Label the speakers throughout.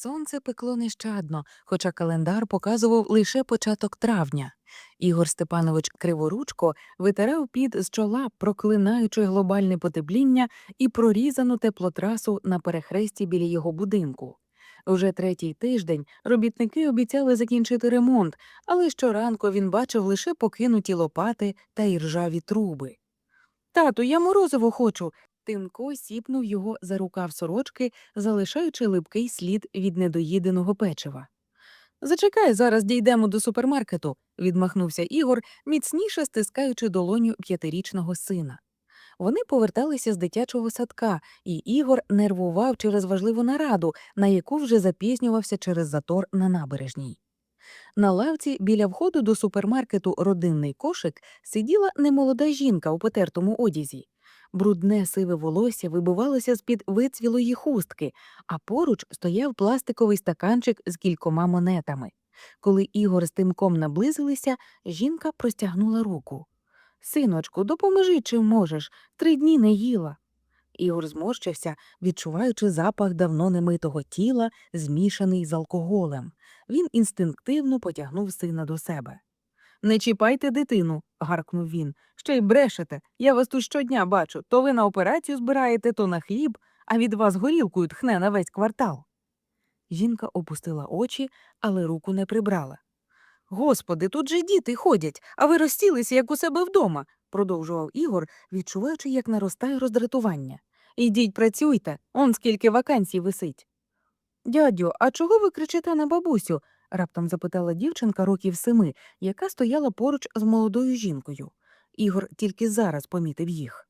Speaker 1: Сонце пекло нещадно, хоча календар показував лише початок травня. Ігор Степанович Криворучко витирав під з чола, проклинаючи глобальне потепління і прорізану теплотрасу на перехресті біля його будинку. Уже третій тиждень робітники обіцяли закінчити ремонт, але щоранку він бачив лише покинуті лопати та іржаві труби. Тату, я морозиво хочу. Тимко сіпнув його за рукав сорочки, залишаючи липкий слід від недоїденого печива. Зачекай, зараз дійдемо до супермаркету, відмахнувся Ігор, міцніше стискаючи долоню п'ятирічного сина. Вони поверталися з дитячого садка, і Ігор нервував через важливу нараду, на яку вже запізнювався через затор на набережній. На лавці біля входу до супермаркету Родинний кошик сиділа немолода жінка у потертому одязі. Брудне сиве волосся вибивалося з-під вицвілої хустки, а поруч стояв пластиковий стаканчик з кількома монетами. Коли Ігор з тимком наблизилися, жінка простягнула руку. Синочку, допоможи, чим можеш. Три дні не їла. Ігор зморщився, відчуваючи запах давно немитого тіла, змішаний з алкоголем. Він інстинктивно потягнув сина до себе. Не чіпайте дитину, гаркнув він. Ще й брешете. Я вас тут щодня бачу. То ви на операцію збираєте, то на хліб, а від вас горілкою тхне на весь квартал. Жінка опустила очі, але руку не прибрала. Господи, тут же діти ходять, а ви розсілися, як у себе вдома, продовжував Ігор, відчуваючи, як наростає роздратування. Ідіть, працюйте, он скільки вакансій висить. Дядю, а чого ви кричите на бабусю? Раптом запитала дівчинка років семи, яка стояла поруч з молодою жінкою. Ігор тільки зараз помітив їх.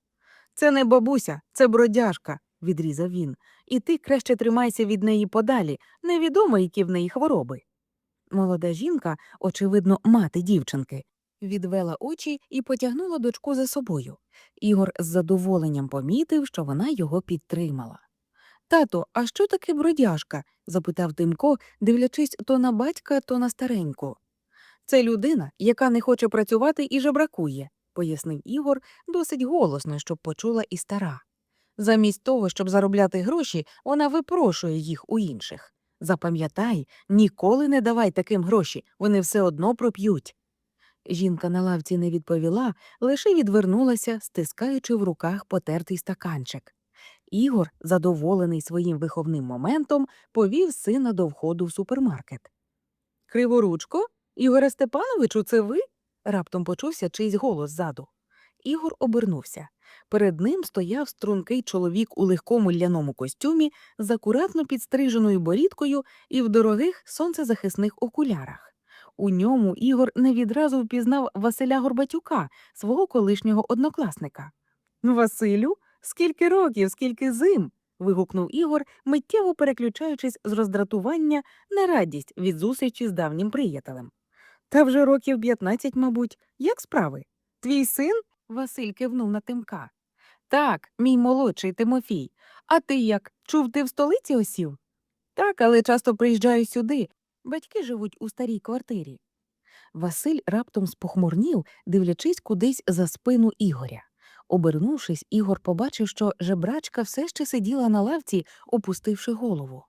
Speaker 1: Це не бабуся, це бродяжка, відрізав він. І ти краще тримайся від неї подалі, невідомо, які в неї хвороби. Молода жінка, очевидно, мати дівчинки, відвела очі і потягнула дочку за собою. Ігор з задоволенням помітив, що вона його підтримала. Тато, а що таке бродяжка? запитав Тимко, дивлячись то на батька, то на стареньку. Це людина, яка не хоче працювати і жебракує, пояснив Ігор досить голосно, щоб почула і стара. Замість того, щоб заробляти гроші, вона випрошує їх у інших. Запам'ятай, ніколи не давай таким гроші, вони все одно проп'ють. Жінка на лавці не відповіла, лише відвернулася, стискаючи в руках потертий стаканчик. Ігор, задоволений своїм виховним моментом, повів сина до входу в супермаркет. Криворучко, Ігоре Степановичу, це ви? раптом почувся чийсь голос ззаду. Ігор обернувся. Перед ним стояв стрункий чоловік у легкому ляному костюмі з акуратно підстриженою борідкою і в дорогих сонцезахисних окулярах. У ньому Ігор не відразу впізнав Василя Горбатюка, свого колишнього однокласника. Василю, скільки років, скільки зим. вигукнув Ігор, миттєво переключаючись з роздратування на радість від зустрічі з давнім приятелем. Та вже років 15, мабуть, як справи? Твій син? Василь кивнув на Тимка. Так, мій молодший Тимофій. А ти як? Чув, ти в столиці осів? Так, але часто приїжджаю сюди. Батьки живуть у старій квартирі. Василь раптом спохмурнів, дивлячись кудись за спину Ігоря. Обернувшись, Ігор побачив, що жебрачка все ще сиділа на лавці, опустивши голову.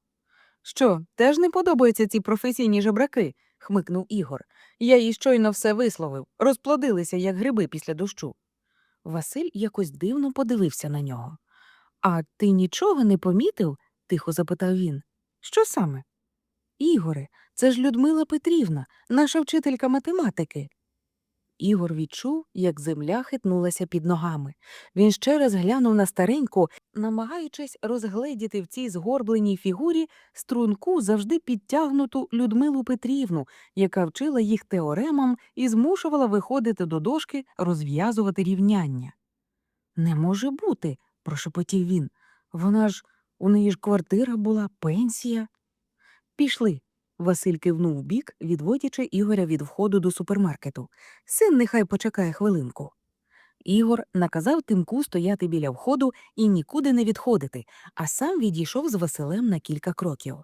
Speaker 1: Що, теж не подобаються ці професійні жебраки? хмикнув Ігор. Я їй щойно все висловив, розплодилися, як гриби після дощу. Василь якось дивно подивився на нього. А ти нічого не помітив? тихо запитав він. Що саме? Ігоре, це ж Людмила Петрівна, наша вчителька математики. Ігор відчув, як земля хитнулася під ногами. Він ще раз глянув на стареньку, намагаючись розгледіти в цій згорбленій фігурі струнку завжди підтягнуту Людмилу Петрівну, яка вчила їх теоремам і змушувала виходити до дошки розв'язувати рівняння. Не може бути, прошепотів він. Вона ж у неї ж квартира була, пенсія. Пішли. Василь кивнув бік, відводячи Ігоря від входу до супермаркету. Син нехай почекає хвилинку. Ігор наказав тимку стояти біля входу і нікуди не відходити, а сам відійшов з Василем на кілька кроків.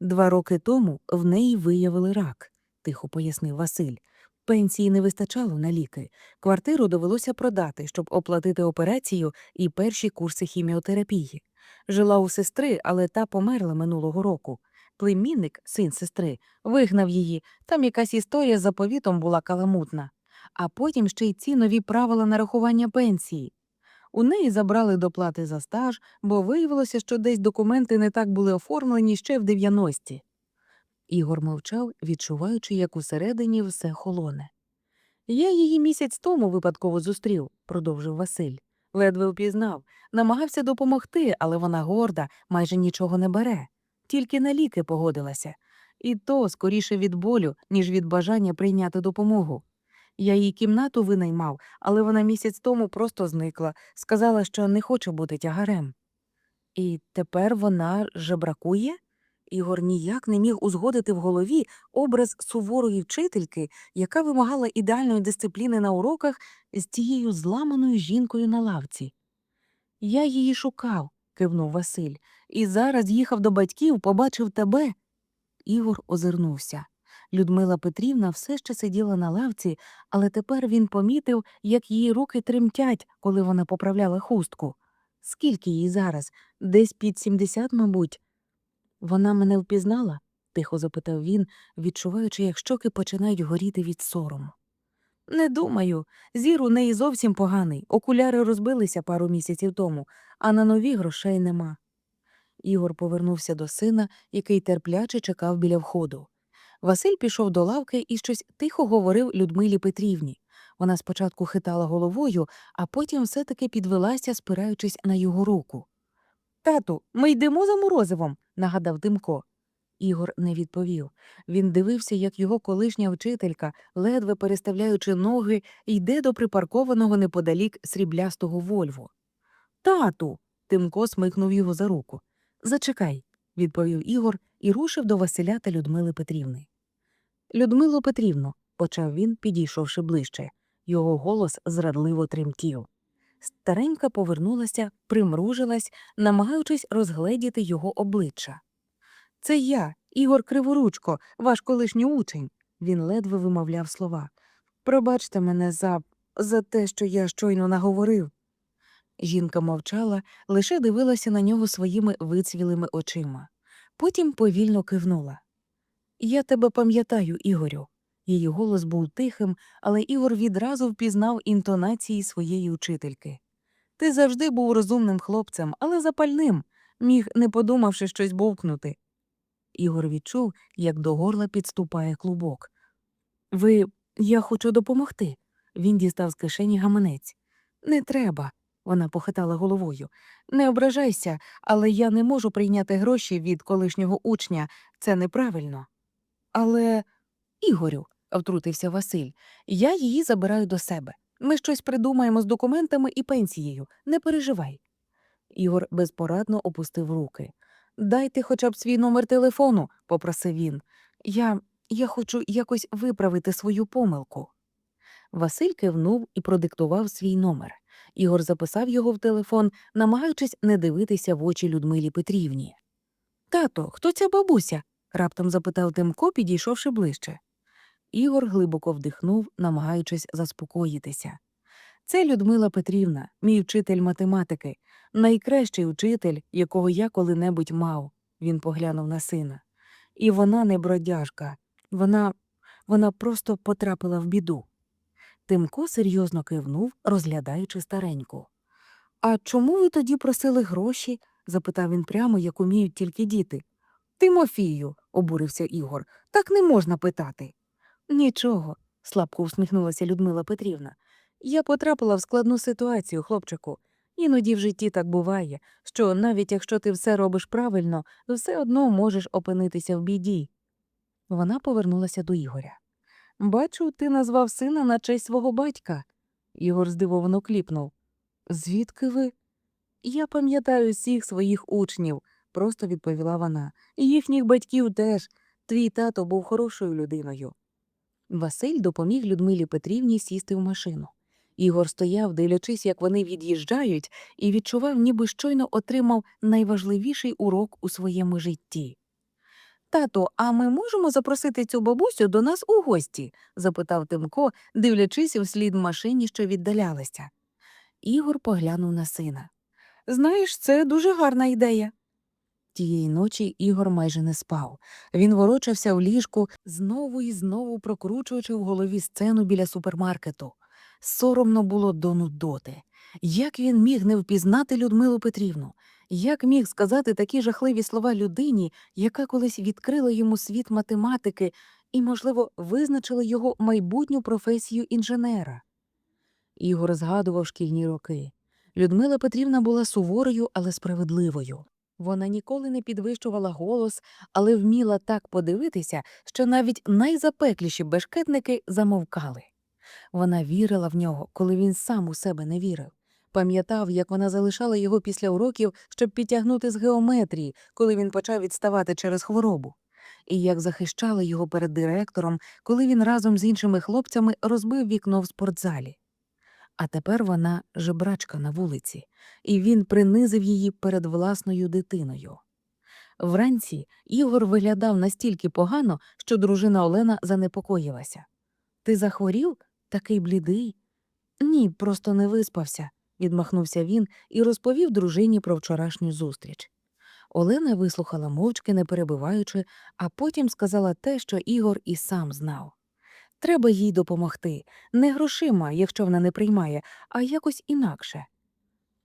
Speaker 1: Два роки тому в неї виявили рак, тихо пояснив Василь. Пенсії не вистачало на ліки. Квартиру довелося продати, щоб оплатити операцію і перші курси хіміотерапії. Жила у сестри, але та померла минулого року. Племінник, син сестри, вигнав її. Там якась історія з заповітом була каламутна. А потім ще й ці нові правила нарахування пенсії. У неї забрали доплати за стаж, бо виявилося, що десь документи не так були оформлені ще в 90-ті. Ігор мовчав, відчуваючи, як усередині все холоне. Я її місяць тому випадково зустрів, продовжив Василь. Ледве впізнав, намагався допомогти, але вона горда, майже нічого не бере, тільки на ліки погодилася. І то скоріше від болю, ніж від бажання прийняти допомогу. Я їй кімнату винаймав, але вона місяць тому просто зникла, сказала, що не хоче бути тягарем. І тепер вона жебракує? Ігор ніяк не міг узгодити в голові образ суворої вчительки, яка вимагала ідеальної дисципліни на уроках з тією зламаною жінкою на лавці. Я її шукав, кивнув Василь, і зараз їхав до батьків, побачив тебе. Ігор озирнувся. Людмила Петрівна все ще сиділа на лавці, але тепер він помітив, як її руки тремтять, коли вона поправляла хустку. Скільки їй зараз? Десь під сімдесят, мабуть. Вона мене впізнала? тихо запитав він, відчуваючи, як щоки починають горіти від сорому. Не думаю. Зір у неї зовсім поганий. Окуляри розбилися пару місяців тому, а на нові грошей нема. Ігор повернувся до сина, який терпляче чекав біля входу. Василь пішов до лавки і щось тихо говорив Людмилі Петрівні. Вона спочатку хитала головою, а потім все таки підвелася, спираючись на його руку. Тату, ми йдемо за морозивом, нагадав Тимко. Ігор не відповів. Він дивився, як його колишня вчителька, ледве переставляючи ноги, йде до припаркованого неподалік сріблястого Вольво. Тату. Тимко смикнув його за руку. Зачекай, відповів Ігор і рушив до Василя та Людмили Петрівни. Людмило Петрівно, почав він, підійшовши ближче. Його голос зрадливо тремтів. Старенька повернулася, примружилась, намагаючись розгледіти його обличчя. Це я, Ігор Криворучко, ваш колишній учень. Він ледве вимовляв слова. Пробачте мене за за те, що я щойно наговорив. Жінка мовчала, лише дивилася на нього своїми вицвілими очима. Потім повільно кивнула. Я тебе пам'ятаю, Ігорю. Її голос був тихим, але Ігор відразу впізнав інтонації своєї учительки. Ти завжди був розумним хлопцем, але запальним, міг, не подумавши щось бовкнути. Ігор відчув, як до горла підступає клубок. Ви, я хочу допомогти. Він дістав з кишені гаманець. Не треба, вона похитала головою. Не ображайся, але я не можу прийняти гроші від колишнього учня. Це неправильно. Але, Ігорю, втрутився Василь, я її забираю до себе. Ми щось придумаємо з документами і пенсією. Не переживай. Ігор безпорадно опустив руки. Дайте хоча б свій номер телефону, попросив він. Я я хочу якось виправити свою помилку. Василь кивнув і продиктував свій номер. Ігор записав його в телефон, намагаючись не дивитися в очі Людмилі Петрівні. Тато, хто ця бабуся? раптом запитав Тимко, підійшовши ближче. Ігор глибоко вдихнув, намагаючись заспокоїтися. Це Людмила Петрівна, мій вчитель математики, найкращий учитель, якого я коли-небудь мав, він поглянув на сина. І вона не бродяжка, вона вона просто потрапила в біду. Тимко серйозно кивнув, розглядаючи стареньку. А чому ви тоді просили гроші? запитав він прямо, як уміють тільки діти. Тимофію, обурився Ігор, так не можна питати. Нічого, слабко усміхнулася Людмила Петрівна. Я потрапила в складну ситуацію, хлопчику. Іноді в житті так буває, що навіть якщо ти все робиш правильно, все одно можеш опинитися в біді. Вона повернулася до Ігоря. Бачу, ти назвав сина на честь свого батька. Ігор здивовано кліпнув. Звідки ви? Я пам'ятаю всіх своїх учнів, просто відповіла вона. Їхніх батьків теж. Твій тато був хорошою людиною. Василь допоміг Людмилі Петрівні сісти в машину. Ігор стояв, дивлячись, як вони від'їжджають, і відчував, ніби щойно отримав найважливіший урок у своєму житті. Тату, а ми можемо запросити цю бабусю до нас у гості? запитав Тимко, дивлячись вслід машині, що віддалялася. Ігор поглянув на сина. Знаєш, це дуже гарна ідея. Тієї ночі Ігор майже не спав. Він ворочався в ліжку, знову і знову прокручуючи в голові сцену біля супермаркету. Соромно було до нудоти. Як він міг не впізнати Людмилу Петрівну? Як міг сказати такі жахливі слова людині, яка колись відкрила йому світ математики і, можливо, визначила його майбутню професію інженера? Ігор згадував шкільні роки. Людмила Петрівна була суворою, але справедливою. Вона ніколи не підвищувала голос, але вміла так подивитися, що навіть найзапекліші бешкетники замовкали. Вона вірила в нього, коли він сам у себе не вірив. Пам'ятав, як вона залишала його після уроків, щоб підтягнути з геометрії, коли він почав відставати через хворобу, і як захищала його перед директором, коли він разом з іншими хлопцями розбив вікно в спортзалі. А тепер вона жебрачка на вулиці, і він принизив її перед власною дитиною. Вранці Ігор виглядав настільки погано, що дружина Олена занепокоїлася. Ти захворів? Такий блідий? Ні, просто не виспався, відмахнувся він і розповів дружині про вчорашню зустріч. Олена вислухала мовчки, не перебиваючи, а потім сказала те, що Ігор і сам знав. Треба їй допомогти, не грошима, якщо вона не приймає, а якось інакше.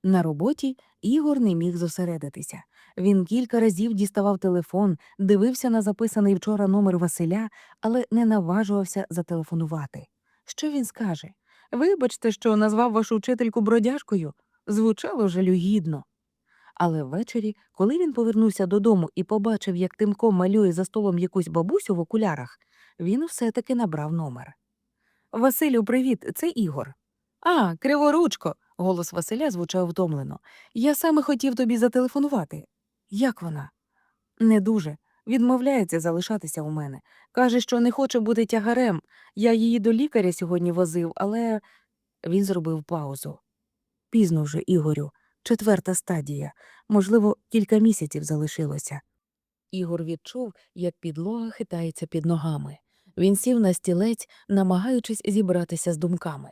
Speaker 1: На роботі Ігор не міг зосередитися. Він кілька разів діставав телефон, дивився на записаний вчора номер Василя, але не наважувався зателефонувати. Що він скаже? Вибачте, що назвав вашу вчительку бродяжкою. Звучало жалюгідно. Але ввечері, коли він повернувся додому і побачив, як Тимко малює за столом якусь бабусю в окулярах, він все-таки набрав номер. Василю, привіт, це Ігор. А, криворучко. Голос Василя звучав втомлено. Я саме хотів тобі зателефонувати. Як вона? Не дуже. Відмовляється залишатися у мене. Каже, що не хоче бути тягарем. Я її до лікаря сьогодні возив, але. Він зробив паузу. Пізно вже, Ігорю, четверта стадія. Можливо, кілька місяців залишилося. Ігор відчув, як підлога хитається під ногами. Він сів на стілець, намагаючись зібратися з думками.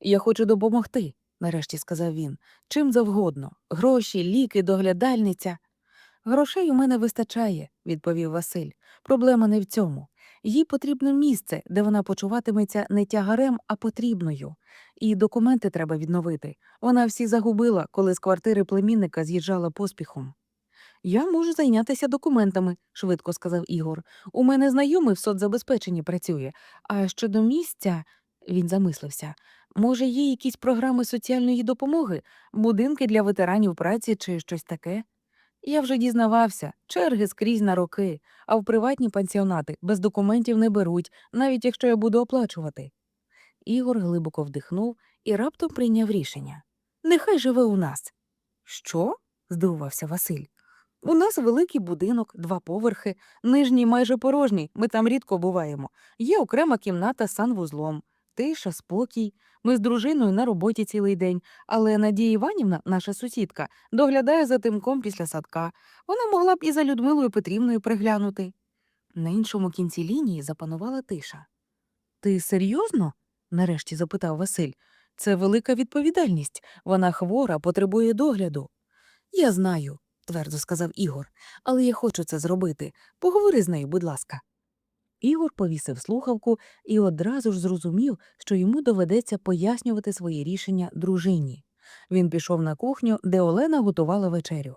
Speaker 1: Я хочу допомогти, нарешті сказав він. Чим завгодно гроші, ліки, доглядальниця. Грошей у мене вистачає, відповів Василь. Проблема не в цьому. Їй потрібно місце, де вона почуватиметься не тягарем, а потрібною. І документи треба відновити. Вона всі загубила, коли з квартири племінника з'їжджала поспіхом. Я можу зайнятися документами, швидко сказав Ігор. У мене знайомий в соцзабезпеченні працює. А щодо місця, він замислився. Може, є якісь програми соціальної допомоги, будинки для ветеранів праці чи щось таке? Я вже дізнавався, черги скрізь на роки, а в приватні пансіонати без документів не беруть, навіть якщо я буду оплачувати. Ігор глибоко вдихнув і раптом прийняв рішення. Нехай живе у нас. Що? здивувався Василь. У нас великий будинок, два поверхи, нижній майже порожній, ми там рідко буваємо. Є окрема кімната з санвузлом, тиша, спокій. Ми з дружиною на роботі цілий день, але Надія Іванівна, наша сусідка, доглядає за тимком після садка. Вона могла б і за Людмилою Петрівною приглянути. На іншому кінці лінії запанувала тиша. Ти серйозно? нарешті запитав Василь. Це велика відповідальність. Вона хвора, потребує догляду. Я знаю, твердо сказав Ігор, але я хочу це зробити. Поговори з нею, будь ласка. Ігор повісив слухавку і одразу ж зрозумів, що йому доведеться пояснювати свої рішення дружині. Він пішов на кухню, де Олена готувала вечерю.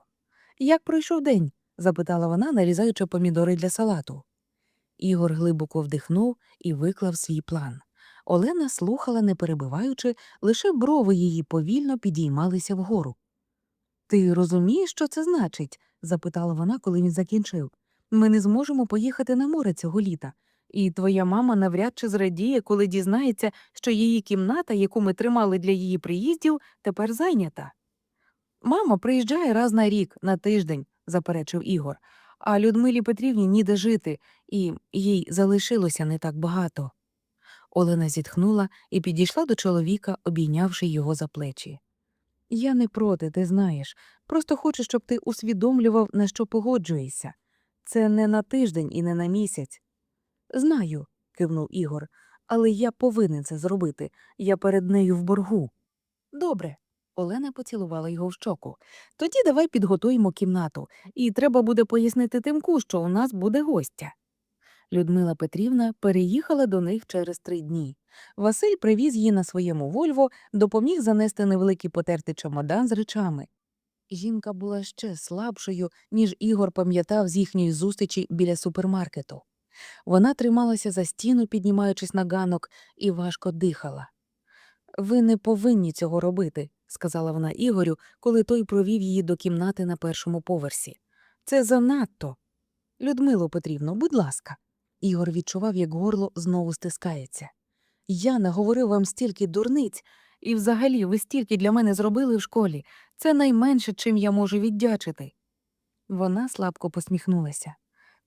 Speaker 1: Як пройшов день? запитала вона, нарізаючи помідори для салату. Ігор глибоко вдихнув і виклав свій план. Олена слухала, не перебиваючи, лише брови її повільно підіймалися вгору. Ти розумієш, що це значить? запитала вона, коли він закінчив. Ми не зможемо поїхати на море цього літа, і твоя мама навряд чи зрадіє, коли дізнається, що її кімната, яку ми тримали для її приїздів, тепер зайнята. Мама приїжджає раз на рік, на тиждень, заперечив Ігор, а Людмилі Петрівні ніде жити, і їй залишилося не так багато. Олена зітхнула і підійшла до чоловіка, обійнявши його за плечі. Я не проти, ти знаєш. Просто хочу, щоб ти усвідомлював, на що погоджуєшся. Це не на тиждень і не на місяць. Знаю, кивнув Ігор, але я повинен це зробити. Я перед нею в боргу. Добре. Олена поцілувала його в щоку. Тоді давай підготуємо кімнату, і треба буде пояснити Тимку, що у нас буде гостя. Людмила Петрівна переїхала до них через три дні. Василь привіз її на своєму Вольво, допоміг занести невеликий потертий чемодан з речами. Жінка була ще слабшою, ніж Ігор пам'ятав з їхньої зустрічі біля супермаркету. Вона трималася за стіну, піднімаючись на ганок, і важко дихала. Ви не повинні цього робити, сказала вона Ігорю, коли той провів її до кімнати на першому поверсі. Це занадто. Людмило Петрівно, будь ласка. Ігор відчував, як горло знову стискається. Я наговорив вам стільки дурниць, і взагалі ви стільки для мене зробили в школі. Це найменше, чим я можу віддячити. Вона слабко посміхнулася.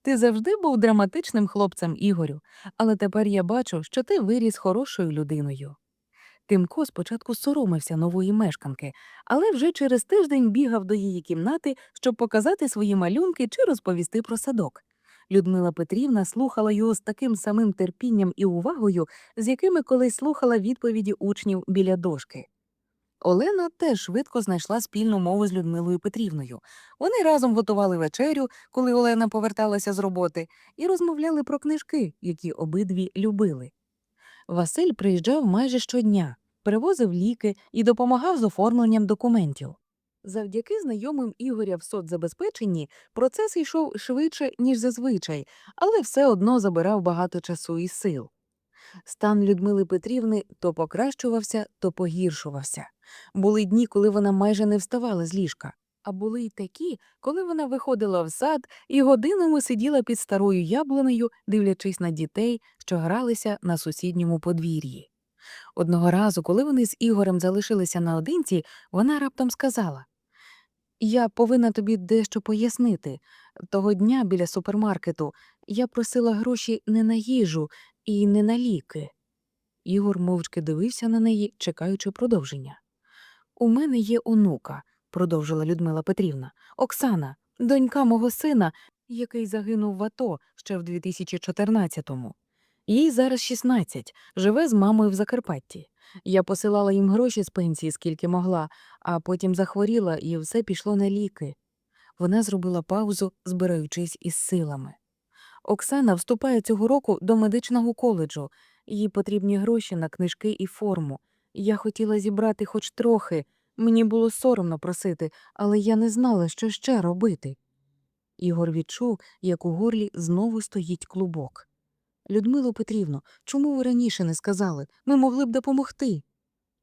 Speaker 1: Ти завжди був драматичним хлопцем, Ігорю, але тепер я бачу, що ти виріс хорошою людиною. Тимко спочатку соромився нової мешканки, але вже через тиждень бігав до її кімнати, щоб показати свої малюнки чи розповісти про садок. Людмила Петрівна слухала його з таким самим терпінням і увагою, з якими колись слухала відповіді учнів біля дошки. Олена теж швидко знайшла спільну мову з Людмилою Петрівною. Вони разом готували вечерю, коли Олена поверталася з роботи, і розмовляли про книжки, які обидві любили. Василь приїжджав майже щодня, привозив ліки і допомагав з оформленням документів. Завдяки знайомим Ігоря в соцзабезпеченні процес йшов швидше, ніж зазвичай, але все одно забирав багато часу і сил. Стан Людмили Петрівни то покращувався, то погіршувався. Були дні, коли вона майже не вставала з ліжка, а були й такі, коли вона виходила в сад і годинами сиділа під старою яблунею, дивлячись на дітей, що гралися на сусіднього подвір'ї. Одного разу, коли вони з Ігорем залишилися наодинці, вона раптом сказала Я повинна тобі дещо пояснити. Того дня біля супермаркету я просила гроші не на їжу і не на ліки. Ігор мовчки дивився на неї, чекаючи продовження. У мене є онука, продовжила Людмила Петрівна, Оксана, донька мого сина, який загинув в АТО ще в 2014-му. Їй зараз 16, живе з мамою в Закарпатті. Я посилала їм гроші з пенсії, скільки могла, а потім захворіла, і все пішло на ліки. Вона зробила паузу, збираючись із силами. Оксана вступає цього року до медичного коледжу. Їй потрібні гроші на книжки і форму. Я хотіла зібрати хоч трохи. Мені було соромно просити, але я не знала, що ще робити. Ігор відчув, як у горлі знову стоїть клубок. Людмило Петрівно, чому ви раніше не сказали? Ми могли б допомогти.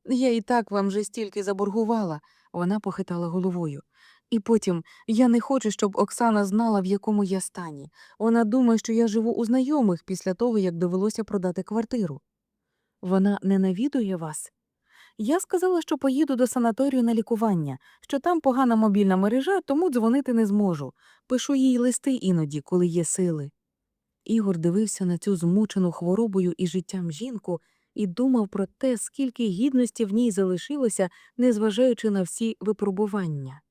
Speaker 1: Я і так вам вже стільки заборгувала, вона похитала головою. І потім я не хочу, щоб Оксана знала, в якому я стані. Вона думає, що я живу у знайомих після того, як довелося продати квартиру. Вона не навідує вас? Я сказала, що поїду до санаторію на лікування, що там погана мобільна мережа, тому дзвонити не зможу. Пишу їй листи іноді, коли є сили. Ігор дивився на цю змучену хворобою і життям жінку і думав про те, скільки гідності в ній залишилося, незважаючи на всі випробування.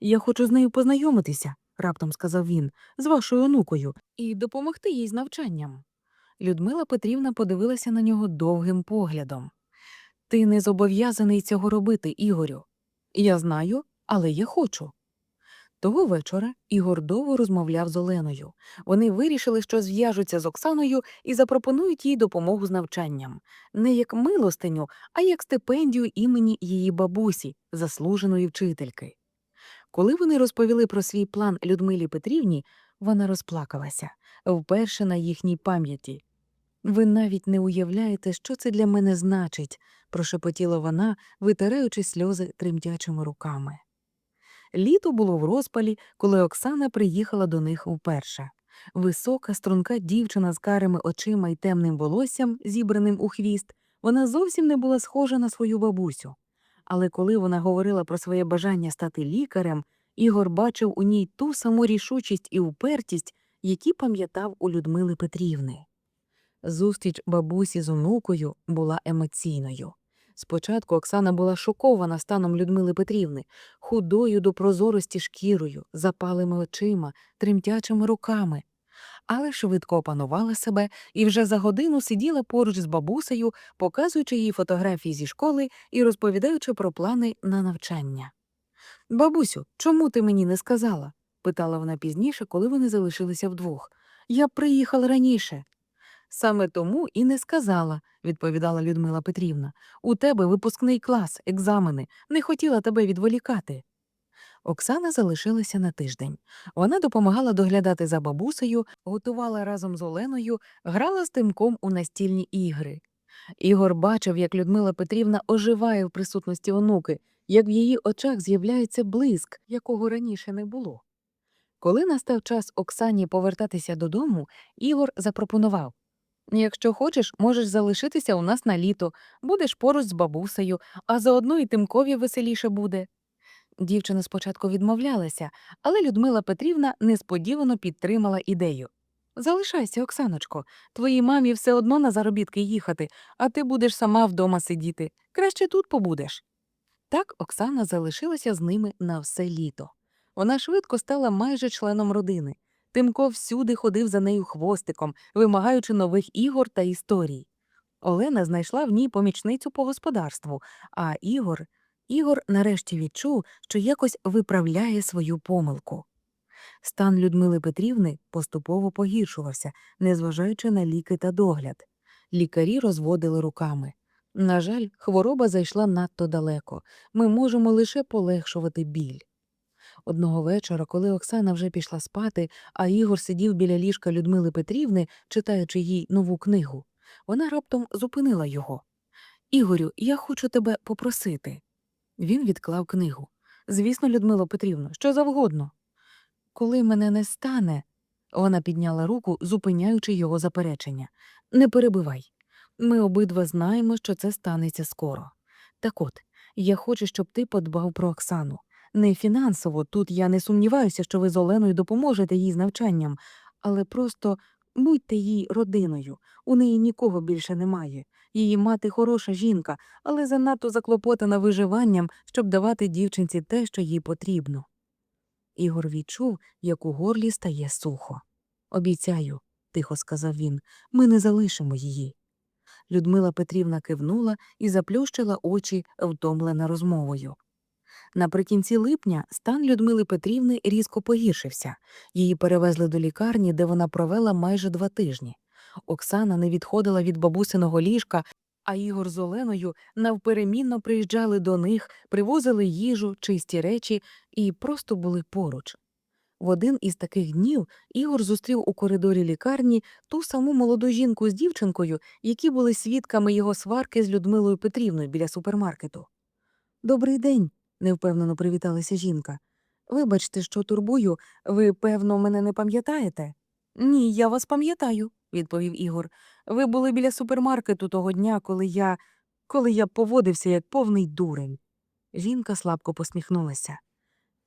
Speaker 1: Я хочу з нею познайомитися, раптом сказав він, з вашою онукою, і допомогти їй з навчанням. Людмила Петрівна подивилася на нього довгим поглядом. Ти не зобов'язаний цього робити, Ігорю. Я знаю, але я хочу. Того вечора Ігор довго розмовляв з Оленою. Вони вирішили, що зв'яжуться з Оксаною і запропонують їй допомогу з навчанням, не як милостиню, а як стипендію імені її бабусі, заслуженої вчительки. Коли вони розповіли про свій план Людмилі Петрівні, вона розплакалася вперше на їхній пам'яті. Ви навіть не уявляєте, що це для мене значить, прошепотіла вона, витираючи сльози тремтячими руками. Літо було в розпалі, коли Оксана приїхала до них вперше. Висока, струнка дівчина з карими очима й темним волоссям, зібраним у хвіст, вона зовсім не була схожа на свою бабусю. Але коли вона говорила про своє бажання стати лікарем, Ігор бачив у ній ту саму рішучість і упертість, які пам'ятав у Людмили Петрівни. Зустріч бабусі з онукою була емоційною. Спочатку Оксана була шокована станом Людмили Петрівни, худою до прозорості шкірою, запалими очима, тремтячими руками. але швидко опанувала себе і вже за годину сиділа поруч з бабусею, показуючи їй фотографії зі школи і розповідаючи про плани на навчання. Бабусю, чому ти мені не сказала? питала вона пізніше, коли вони залишилися вдвох. Я приїхала раніше. Саме тому і не сказала, відповідала Людмила Петрівна. У тебе випускний клас, екзамени, не хотіла тебе відволікати. Оксана залишилася на тиждень. Вона допомагала доглядати за бабусею, готувала разом з Оленою, грала з тимком у настільні ігри. Ігор бачив, як Людмила Петрівна оживає в присутності онуки, як в її очах з'являється блиск, якого раніше не було. Коли настав час Оксані повертатися додому, Ігор запропонував Якщо хочеш, можеш залишитися у нас на літо, будеш поруч з бабусею, а заодно і тимкові веселіше буде. Дівчина спочатку відмовлялася, але Людмила Петрівна несподівано підтримала ідею. Залишайся, Оксаночко, твоїй мамі все одно на заробітки їхати, а ти будеш сама вдома сидіти. Краще тут побудеш. Так Оксана залишилася з ними на все літо. Вона швидко стала майже членом родини. Тимко всюди ходив за нею хвостиком, вимагаючи нових ігор та історій. Олена знайшла в ній помічницю по господарству, а Ігор Ігор нарешті відчув, що якось виправляє свою помилку. Стан Людмили Петрівни поступово погіршувався, незважаючи на ліки та догляд. Лікарі розводили руками. На жаль, хвороба зайшла надто далеко. Ми можемо лише полегшувати біль. Одного вечора, коли Оксана вже пішла спати, а Ігор сидів біля ліжка Людмили Петрівни, читаючи їй нову книгу, вона раптом зупинила його. Ігорю, я хочу тебе попросити. Він відклав книгу. Звісно, Людмило Петрівно, що завгодно. Коли мене не стане, вона підняла руку, зупиняючи його заперечення. Не перебивай. Ми обидва знаємо, що це станеться скоро. Так от, я хочу, щоб ти подбав про Оксану. Не фінансово, тут я не сумніваюся, що ви з Оленою допоможете їй з навчанням, але просто будьте їй родиною. У неї нікого більше немає. Її мати хороша жінка, але занадто заклопотана виживанням, щоб давати дівчинці те, що їй потрібно. Ігор відчув, як у горлі стає сухо. Обіцяю, тихо сказав він, ми не залишимо її. Людмила Петрівна кивнула і заплющила очі, втомлена розмовою. Наприкінці липня стан Людмили Петрівни різко погіршився. Її перевезли до лікарні, де вона провела майже два тижні. Оксана не відходила від бабусиного ліжка, а Ігор з Оленою навперемінно приїжджали до них, привозили їжу, чисті речі і просто були поруч. В один із таких днів Ігор зустрів у коридорі лікарні ту саму молоду жінку з дівчинкою, які були свідками його сварки з Людмилою Петрівною біля супермаркету. Добрий день, невпевнено привіталася жінка. Вибачте, що турбую, ви, певно, мене не пам'ятаєте? Ні, я вас пам'ятаю, відповів Ігор. Ви були біля супермаркету того дня, коли я коли я поводився як повний дурень. Жінка слабко посміхнулася.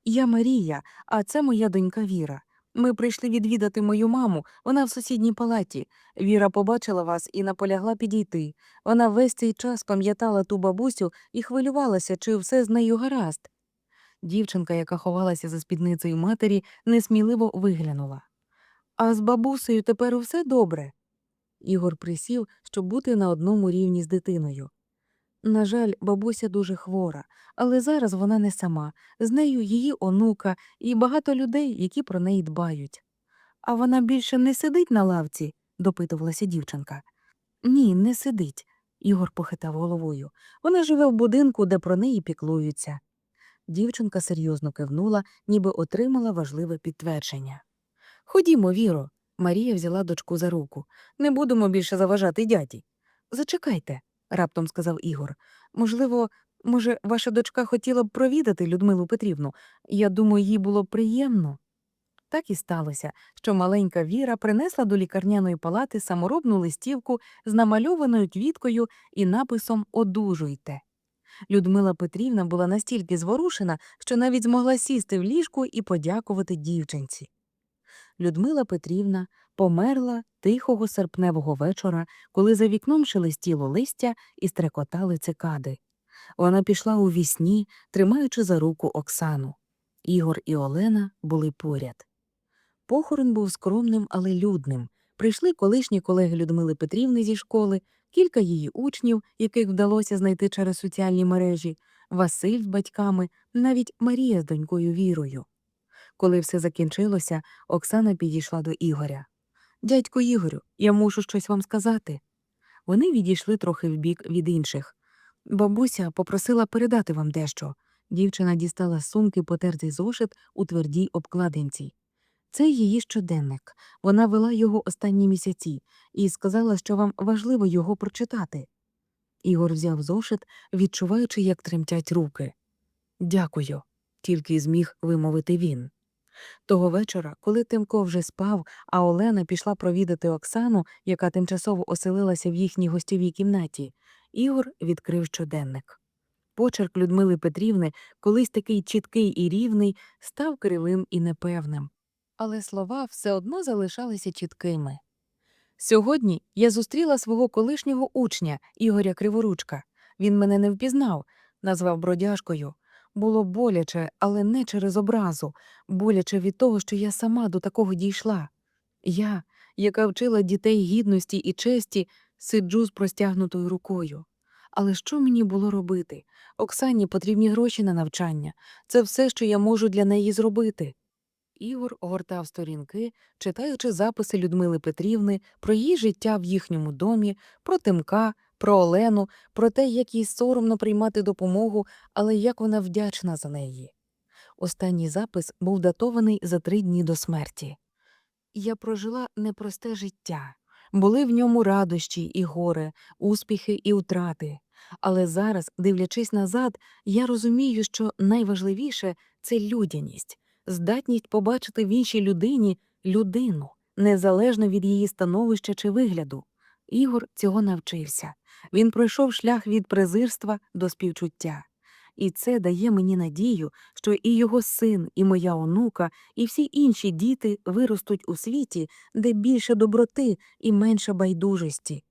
Speaker 1: Я Марія, а це моя донька Віра. Ми прийшли відвідати мою маму, вона в сусідній палаті. Віра побачила вас і наполягла підійти. Вона весь цей час пам'ятала ту бабусю і хвилювалася, чи все з нею гаразд. Дівчинка, яка ховалася за спідницею матері, несміливо виглянула. А з бабусею тепер усе добре. Ігор присів, щоб бути на одному рівні з дитиною. На жаль, бабуся дуже хвора, але зараз вона не сама, з нею її онука і багато людей, які про неї дбають. А вона більше не сидить на лавці? допитувалася дівчинка. Ні, не сидить, Ігор похитав головою. Вона живе в будинку, де про неї піклуються. Дівчинка серйозно кивнула, ніби отримала важливе підтвердження. Ходімо, Віро. Марія взяла дочку за руку. Не будемо більше заважати дяді. Зачекайте, раптом сказав Ігор. Можливо, може, ваша дочка хотіла б провідати Людмилу Петрівну. Я думаю, їй було приємно. Так і сталося, що маленька Віра принесла до лікарняної палати саморобну листівку з намальованою квіткою і написом Одужуйте. Людмила Петрівна була настільки зворушена, що навіть змогла сісти в ліжку і подякувати дівчинці. Людмила Петрівна померла тихого серпневого вечора, коли за вікном шелестіло листя і стрекотали цикади. Вона пішла у вісні, тримаючи за руку Оксану. Ігор і Олена були поряд. Похорон був скромним, але людним. Прийшли колишні колеги Людмили Петрівни зі школи, кілька її учнів, яких вдалося знайти через соціальні мережі, Василь з батьками, навіть Марія з донькою Вірою. Коли все закінчилося, Оксана підійшла до Ігоря. Дядько Ігорю, я мушу щось вам сказати. Вони відійшли трохи вбік від інших. Бабуся попросила передати вам дещо. Дівчина дістала з сумки потертий зошит у твердій обкладинці. Це її щоденник. Вона вела його останні місяці і сказала, що вам важливо його прочитати. Ігор взяв зошит, відчуваючи, як тремтять руки. Дякую, тільки зміг вимовити він. Того вечора, коли Тимко вже спав, а Олена пішла провідати Оксану, яка тимчасово оселилася в їхній гостьовій кімнаті, Ігор відкрив щоденник. Почерк Людмили Петрівни, колись такий чіткий і рівний, став кривим і непевним. Але слова все одно залишалися чіткими. Сьогодні я зустріла свого колишнього учня Ігоря Криворучка. Він мене не впізнав, назвав бродяжкою. Було боляче, але не через образу, боляче від того, що я сама до такого дійшла. Я, яка вчила дітей гідності і честі, сиджу з простягнутою рукою. Але що мені було робити? Оксані потрібні гроші на навчання. Це все, що я можу для неї зробити. Ігор огортав сторінки, читаючи записи Людмили Петрівни про її життя в їхньому домі, про Тимка, про Олену, про те, як їй соромно приймати допомогу, але як вона вдячна за неї. Останній запис був датований за три дні до смерті. Я прожила непросте життя. Були в ньому радощі і горе, успіхи і втрати. Але зараз, дивлячись назад, я розумію, що найважливіше це людяність, здатність побачити в іншій людині людину, незалежно від її становища чи вигляду. Ігор цього навчився. Він пройшов шлях від презирства до співчуття. І це дає мені надію, що і його син, і моя онука, і всі інші діти виростуть у світі, де більше доброти і менше байдужості.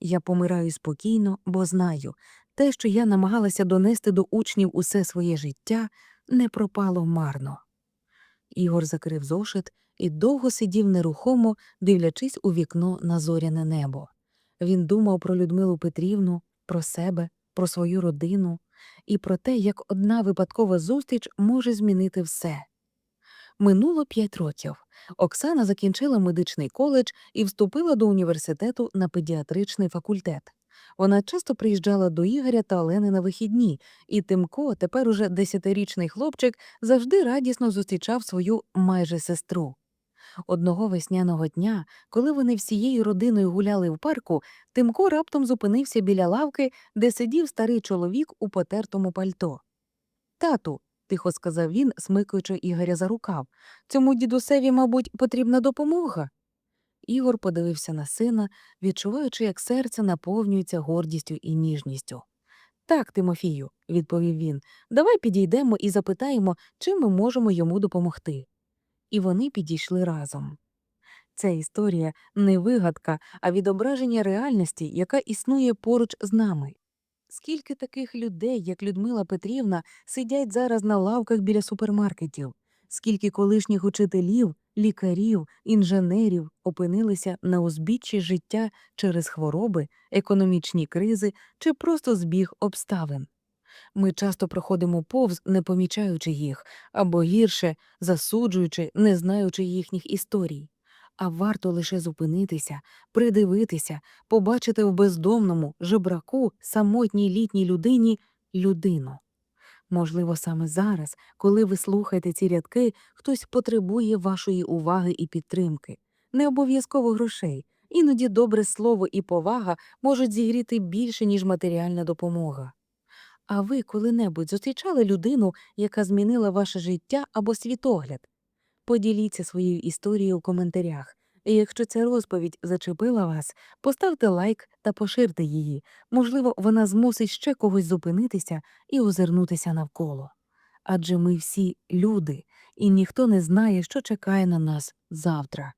Speaker 1: Я помираю спокійно, бо знаю, те, що я намагалася донести до учнів усе своє життя, не пропало марно. Ігор закрив зошит і довго сидів нерухомо, дивлячись у вікно на зоряне небо. Він думав про Людмилу Петрівну, про себе, про свою родину і про те, як одна випадкова зустріч може змінити все. Минуло п'ять років. Оксана закінчила медичний коледж і вступила до університету на педіатричний факультет. Вона часто приїжджала до Ігоря та Олени на вихідні, і Тимко, тепер уже десятирічний хлопчик, завжди радісно зустрічав свою майже сестру. Одного весняного дня, коли вони всією родиною гуляли в парку, Тимко раптом зупинився біля лавки, де сидів старий чоловік у потертому пальто. Тату, тихо сказав він, смикуючи Ігоря за рукав, цьому дідусеві, мабуть, потрібна допомога. Ігор подивився на сина, відчуваючи, як серце наповнюється гордістю і ніжністю. Так, Тимофію, відповів він, давай підійдемо і запитаємо, чим ми можемо йому допомогти. І вони підійшли разом. Ця історія не вигадка, а відображення реальності, яка існує поруч з нами. Скільки таких людей, як Людмила Петрівна, сидять зараз на лавках біля супермаркетів, скільки колишніх учителів, лікарів, інженерів опинилися на узбіччі життя через хвороби, економічні кризи чи просто збіг обставин. Ми часто проходимо повз, не помічаючи їх, або гірше засуджуючи, не знаючи їхніх історій. А варто лише зупинитися, придивитися, побачити в бездомному, жебраку, самотній літній людині людину. Можливо, саме зараз, коли ви слухаєте ці рядки, хтось потребує вашої уваги і підтримки, не обов'язково грошей. Іноді добре слово і повага можуть зігріти більше, ніж матеріальна допомога. А ви коли-небудь зустрічали людину, яка змінила ваше життя або світогляд? Поділіться своєю історією у коментарях. І якщо ця розповідь зачепила вас, поставте лайк та поширте її. Можливо, вона змусить ще когось зупинитися і озирнутися навколо. Адже ми всі люди, і ніхто не знає, що чекає на нас завтра.